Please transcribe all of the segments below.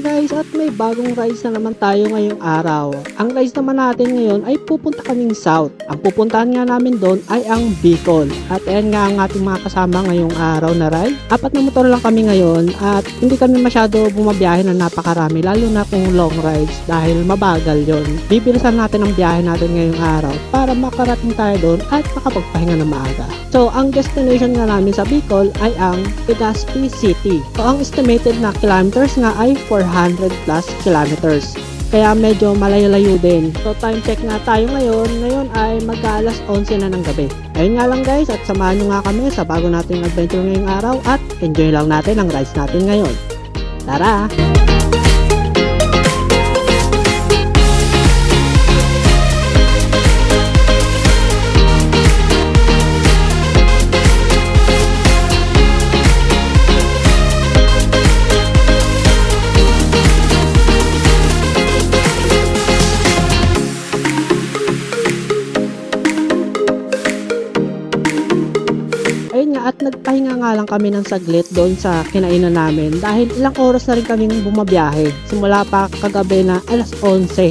guys at may bagong rides na naman tayo ngayong araw. Ang rides naman natin ngayon ay pupunta kaming south. Ang pupuntahan nga namin doon ay ang Bicol. At ayan nga ang ating mga kasama ngayong araw na ride. Apat na motor lang kami ngayon at hindi kami masyado bumabiyahe na napakarami lalo na kung long rides dahil mabagal yon. Bibilisan natin ang biyahe natin ngayong araw para makarating tayo doon at makapagpahinga na maaga. So ang destination nga namin sa Bicol ay ang Legazpi City. So ang estimated na kilometers nga ay 400 plus kilometers. Kaya medyo malayo-layo din. So time check nga tayo ngayon. Ngayon ay mag-alas 11 na ng gabi. Ayun nga lang guys at samahan nyo nga kami sa bago nating adventure ngayong araw at enjoy lang natin ang rides natin ngayon. Tara! At nagpahinga nga lang kami ng saglit doon sa kinainan namin dahil ilang oras na rin kaming bumabiyahe. Simula pa kagabi na alas 11.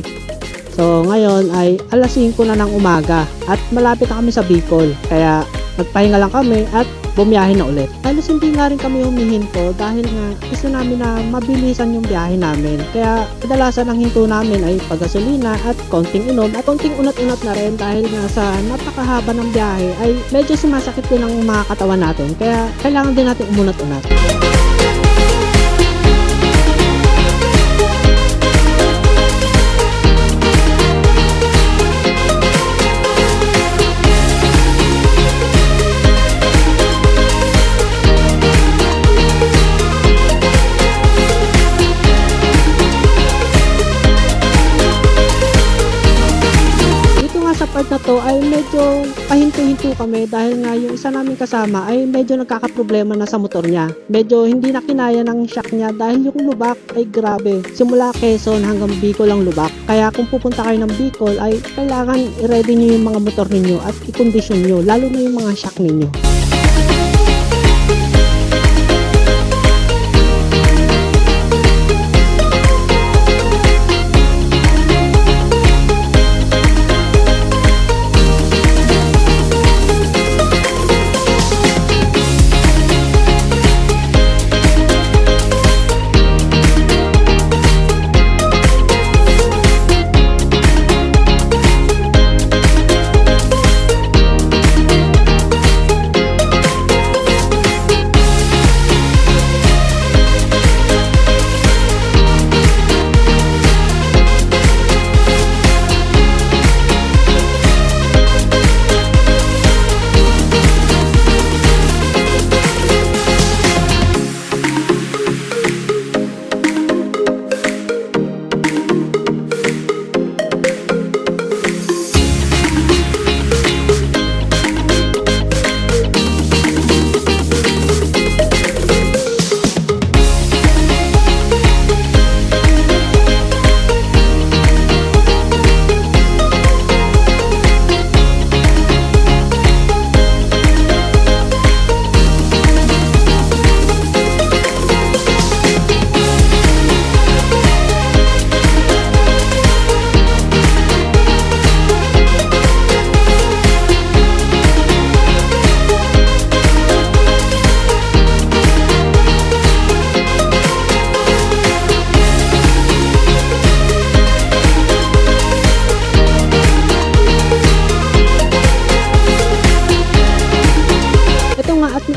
So ngayon ay alas 5 na ng umaga at malapit na kami sa Bicol. Kaya nagpahinga lang kami at bumiyahe na ulit. Halos hindi nga rin kami humihinto dahil nga gusto namin na mabilisan yung biyahe namin. Kaya kadalasan ang hinto namin ay paggasolina at konting inom at konting unat-unat na rin dahil nga sa napakahaba ng biyahe ay medyo sumasakit din ang mga katawan natin. Kaya kailangan din natin umunat-unat. Na to ay medyo pahinto-hinto kami dahil nga yung isa namin kasama ay medyo nagkakaproblema na sa motor niya. Medyo hindi na kinaya ng shock niya dahil yung lubak ay grabe. Simula Quezon hanggang Bicol ang lubak. Kaya kung pupunta kayo ng Bicol ay kailangan i-ready nyo yung mga motor ninyo at i-condition nyo lalo na yung mga shock ninyo.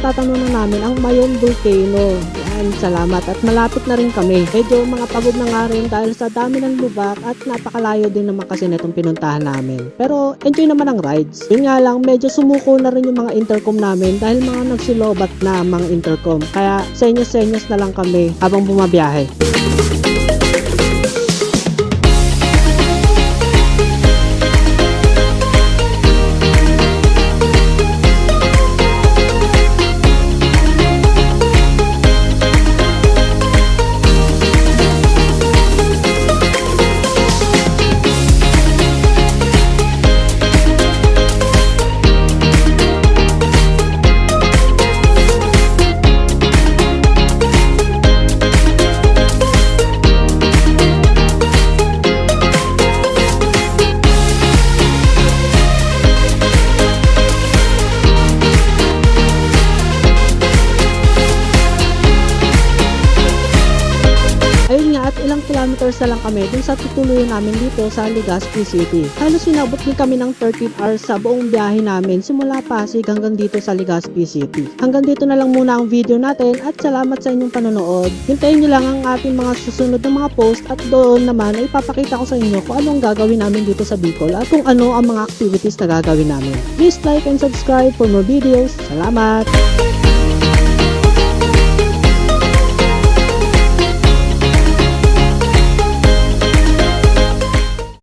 Nga at natatanong na namin ang Mayon Volcano. Yan, salamat at malapit na rin kami. Medyo mga pagod na nga rin dahil sa dami ng lubak at napakalayo din naman kasi netong pinuntahan namin. Pero enjoy naman ang rides. Yun nga lang, medyo sumuko na rin yung mga intercom namin dahil mga nagsilobat na mga intercom. Kaya senyos-senyos na lang kami habang bumabiyahe. Kilometers na lang kami dun sa tutuluyan namin dito sa Legazpi City. Halos inabot din kami ng 13 hours sa buong biyahe namin simula Pasig hanggang dito sa Legazpi City. Hanggang dito na lang muna ang video natin at salamat sa inyong panonood. Hintayin nyo lang ang ating mga susunod na mga post at doon naman ay ipapakita ko sa inyo kung anong gagawin namin dito sa Bicol at kung ano ang mga activities na gagawin namin. Please like and subscribe for more videos. Salamat!